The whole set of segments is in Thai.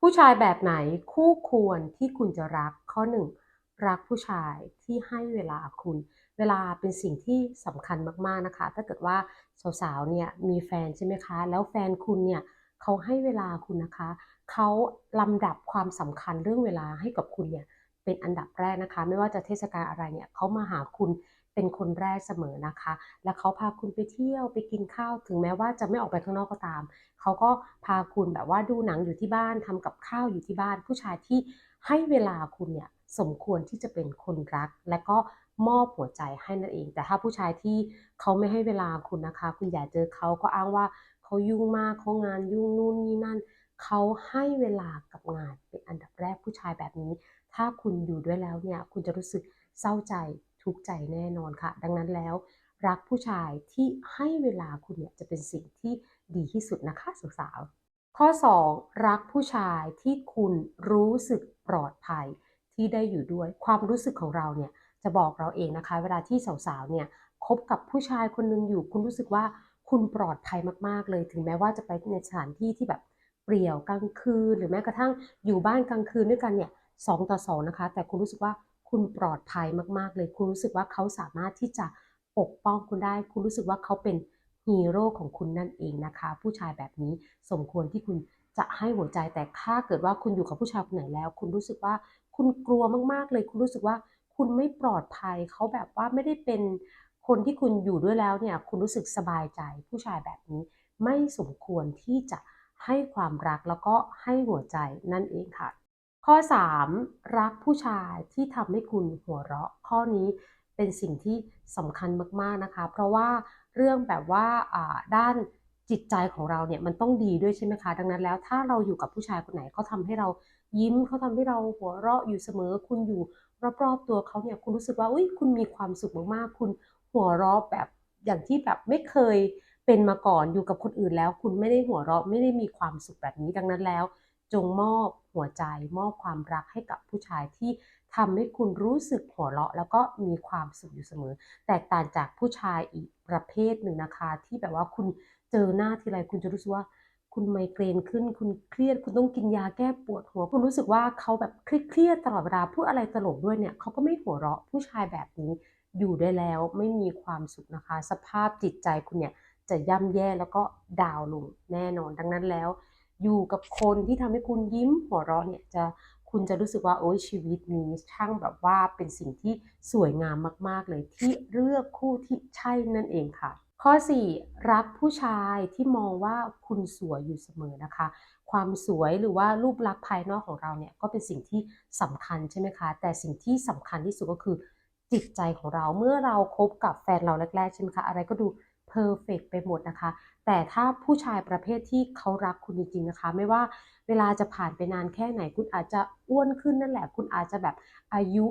ผู้ชายแบบไหนคู่ควรที่คุณจะรักข้อหนึ่งรักผู้ชายที่ให้เวลาคุณ เวลาเป็นสิ่งที่สำคัญมากๆนะคะ ถ้าเกิดว่าสาวๆเนี่ยมีแฟนใช่ไหมคะ แล้วแฟนคุณเนี่ยเขาให้เวลาคุณนะคะเขาลำดับความสำคัญเรื่องเวลาให้กับคุณเนี่ย เป็นอันดับแรกนะคะ ไม่ว่าจะเทศกาลอะไรเนี่ยเขามาหาคุณเป็นคนแรกเสมอนะคะ และเขาพาคุณไปเที่ยวไปกินข้าว ถึงแม้ว่าจะไม่ออกไปข้างนอกก็ตาม เขาก็พาคุณแบบว่าดูหนังอยู่ที่บ้านทำกับข้าวอยู่ที่บ้าน ผู้ชายที่ให้เวลาคุณเนี่ยสมควรที่จะเป็นคนรัก และก็มอบหัวใจให้นั่นเอง แต่ถ้าผู้ชายที่เขาไม่ให้เวลาคุณนะคะ คุณอย่าเจอเขาก็อ้างว่าเขายุ่งมากเขางานยุ่งนู่นนี่นั่น เขาให้เวลากับงานเป็นอันดับแรกผู้ชายแบบนี้ ถ้าคุณอยู่ด้วยแล้วเนี่ยคุณจะรู้สึกเศร้าใจทุกข์ใจแน่นอนค่ะ ดังนั้นแล้ว รักผู้ชายที่ให้เวลาคุณเนี่ยจะเป็นสิ่งที่ดีที่สุดนะคะสาวๆข้อ 2 รักผู้ชายที่คุณรู้สึกปลอดภัยที่ได้อยู่ด้วยความรู้สึกของเราเนี่ยจะบอกเราเองนะคะ เวลาที่สาวๆเนี่ยคบกับผู้ชายคนหนึงอยู่ คุณรู้สึกว่าคุณปลอดภัยมากๆเลย ถึงแม้ว่าจะไปในสถานที่ที่แบบเปลี่ยวกลางคืน หรือแม้กระทั่งอยู่บ้านกลางคืนด้วยกันเนี่ย สองต่อสองนะคะ แต่คุณรู้สึกว่าคุณปลอดภัยมาก ๆ เลย คุณรู้สึกว่าเขาสามารถที่จะปกป้องคุณได้ คุณรู้สึกว่าเขาเป็นฮีโร่ของคุณนั่นเองนะคะ ผู้ชายแบบนี้สมควรที่คุณจะให้หัวใจแต่ถ้าเกิดว่าคุณอยู่กับผู้ชายคนไหนแล้ว คุณรู้สึกว่าคุณกลัวมาก ๆ เลย คุณรู้สึกว่าคุณไม่ปลอดภัยเขาแบบว่าไม่ได้เป็นคนที่คุณอยู่ด้วยแล้วเนี่ยคุณรู้สึกสบายใจ ผู้ชายแบบนี้ไม่สมควรที่จะให้ความรักแล้วก็ให้หัวใจนั่นเองค่ะ ข้อ 3 รักผู้ชายที่ทำให้คุณหัวเราะ ข้อนี้เป็นสิ่งที่สำคัญมากๆนะคะ เพราะว่าเรื่องแบบว่าด้านจิตใจของเราเนี่ยมันต้องดีด้วยใช่ไหมคะ ดังนั้นแล้วถ้าเราอยู่กับผู้ชายคนไหนเขาทาให้เรายิ้มเขาทำให้เราหัวเราะอยู่เสมอ คุณอยู่รอบๆตัวเขาเนี่ยคุณรู้สึกว่าอุ้ยคุณมีความสุขมากๆ คุณหัวเราะแบบอย่างที่แบบไม่เคยเป็นมาก่อนอยู่กับคนอื่นแล้ว คุณไม่ได้หัวเราะไม่ได้มีความสุขแบบนี้ดังนั้นแล้ว จงมอบหัวใจมอบความรักให้กับผู้ชายที่ทำให้คุณรู้สึกหัวเราะ แล้วก็มีความสุขอยู่เสมอ แตกต่างจากผู้ชายอีกประเภทหนึ่งนะคะ ที่แบบว่าคุณเจอหน้าทีไรคุณจะรู้สึกว่าคุณไมเกรนขึ้น คุณเครียด คุณต้องกินยาแก้ปวดหัว คุณรู้สึกว่าเขาแบบเครียดตลอดเวลาพูดอะไรตลกด้วยเนี่ยเขาก็ไม่หัวเราะผู้ชายแบบนี้อยู่ได้แล้วไม่มีความสุขนะคะ สภาพจิตใจคุณเนี่ยจะย่ำแย่แล้วก็ดาวลงแน่นอนดังนั้นแล้ว อยู่กับคนที่ทำให้คุณยิ้มหัวเราะเนี่ยจะคุณจะรู้สึกว่าโอ้ยชีวิตนี้ช่างแบบว่าเป็นสิ่งที่สวยงามมาก ๆ เลยที่เลือกคู่ที่ใช่นั่นเองค่ะ ข้อ 4 รักผู้ชายที่มองว่าคุณสวยอยู่เสมอนะคะ ความสวยหรือว่ารูปลักษณ์ภายนอกของเราเนี่ยก็เป็นสิ่งที่สำคัญใช่ไหมคะ แต่สิ่งที่สำคัญที่สุดก็คือจิตใจของเราเมื่อเราครบกับแฟนเราแรกๆใช่ไหมคะอะไรก็ดู เพอร์เฟกไปหมดนะคะ แต่ถ้าผู้ชายประเภทที่เขารักคุณจริงๆนะคะ ไม่ว่าเวลาจะผ่านไปนานแค่ไหน คุณอาจจะอ้วนขึ้นนั่นแหละ คุณอาจจะแบบอายุ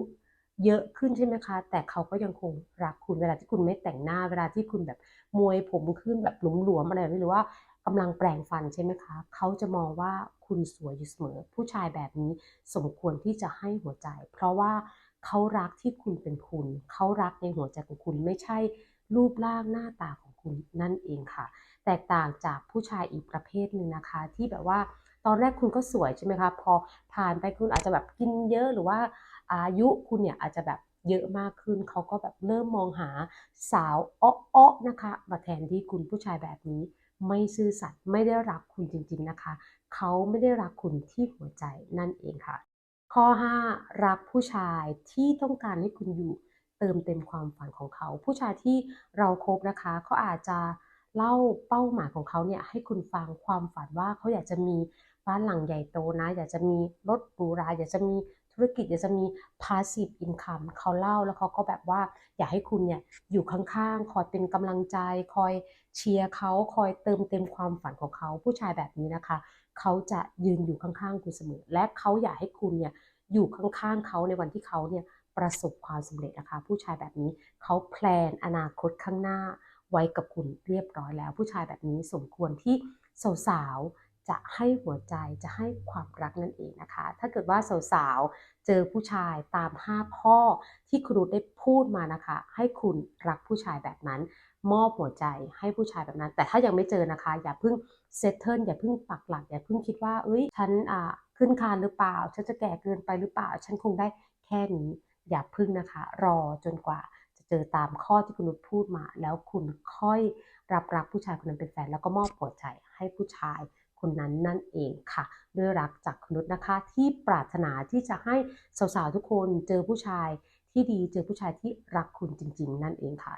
เยอะขึ้นใช่ไหมคะ แต่เขาก็ยังคงรักคุณเวลาที่คุณไม่แต่งหน้า เวลาที่คุณแบบมวยผมขึ้นแบบหลวมๆอะไรแบบนี้หรือว่ากำลังแปลงฟันใช่ไหมคะ เขาจะมองว่าคุณสวยอยู่เสมอ ผู้ชายแบบนี้สมควรที่จะให้หัวใจ เพราะว่าเขารักที่คุณเป็นคุณ เขารักในหัวใจของคุณไม่ใช่รูปร่างหน้าตาของ คุณนั่นเองค่ะ แตกต่างจากผู้ชายอีกประเภทหนึ่งนะคะ ที่แบบว่าตอนแรกคุณก็สวยใช่ไหมคะ พอผ่านไปคุณอาจจะแบบกินเยอะหรือว่าอายุคุณเนี่ยอาจจะแบบเยอะมากขึ้นเขาก็แบบเริ่มมองหาสาวอ้อๆนะคะมาแทนที่คุณผู้ชายแบบนี้ ไม่ซื่อสัตย์ไม่ได้รักคุณจริง ๆนะคะ เขาไม่ได้รักคุณที่หัวใจนั่นเองค่ะ ข้อ 5 รักผู้ชายที่ต้องการให้คุณอยู่ ติมเต็มความฝันของเขา ผู้ชายที่เราครบนะคะเขาอาจจะเล่าเป้าหมายของเขาเนี่ยให้คุณฟังความฝันว่าเขาอยากจะมีบ้านหลังใหญ่โตนะ อยากจะมีรถหรูรา อยากจะมีธุรกิจอยากจะมี passive income เขาเล่าแล้วเขาก็แบบว่าอยากให้คุณเนี่ยอยู่ข้างๆ คอยเป็นกำลังใจ คอยเชียร์เขาคอยเติมเต็มความฝันของเขา ผู้ชายแบบนี้นะคะ เขาจะยืนอยู่ข้างๆ คุณเสมอ และเขาอยากให้คุณเนี่ยอยู่ข้างๆเขาในวันที่เขาเนี่ย ประสบความสำเร็จนะคะ ผู้ชายแบบนี้เขาแพลนอนาคตข้างหน้าไว้กับคุณเรียบร้อยแล้ว ผู้ชายแบบนี้สมควรที่สาวๆจะให้หัวใจจะให้ความรักนั่นเองนะคะ ถ้าเกิดว่าสาวๆเจอผู้ชายตาม 5 ข้อที่ครูได้พูดมานะคะ ให้คุณรักผู้ชายแบบนั้น มอบหัวใจให้ผู้ชายแบบนั้น แต่ถ้ายังไม่เจอนะคะ อย่าเพิ่งเซตเทิลอย่าเพิ่งปักหลัก อย่าเพิ่งคิดว่า เอ้ยฉันอ่าขึ้นคานหรือเปล่าฉันจะแก่เกินไปหรือเปล่า ฉันคงได้แค่นี้ อย่าพึ่งนะคะ รอจนกว่าจะเจอตามข้อที่คุณนุชพูดมา แล้วคุณค่อยรับรักผู้ชายคนนั้นเป็นแฟน แล้วก็มอบหัวใจให้ผู้ชายคนนั้นนั่นเองค่ะ ด้วยรักจากคุณนุชนะคะ ที่ปรารถนาที่จะให้สาวๆทุกคนเจอผู้ชายที่ดีเจอผู้ชายที่รักคุณจริง ๆ นั่นเองค่ะ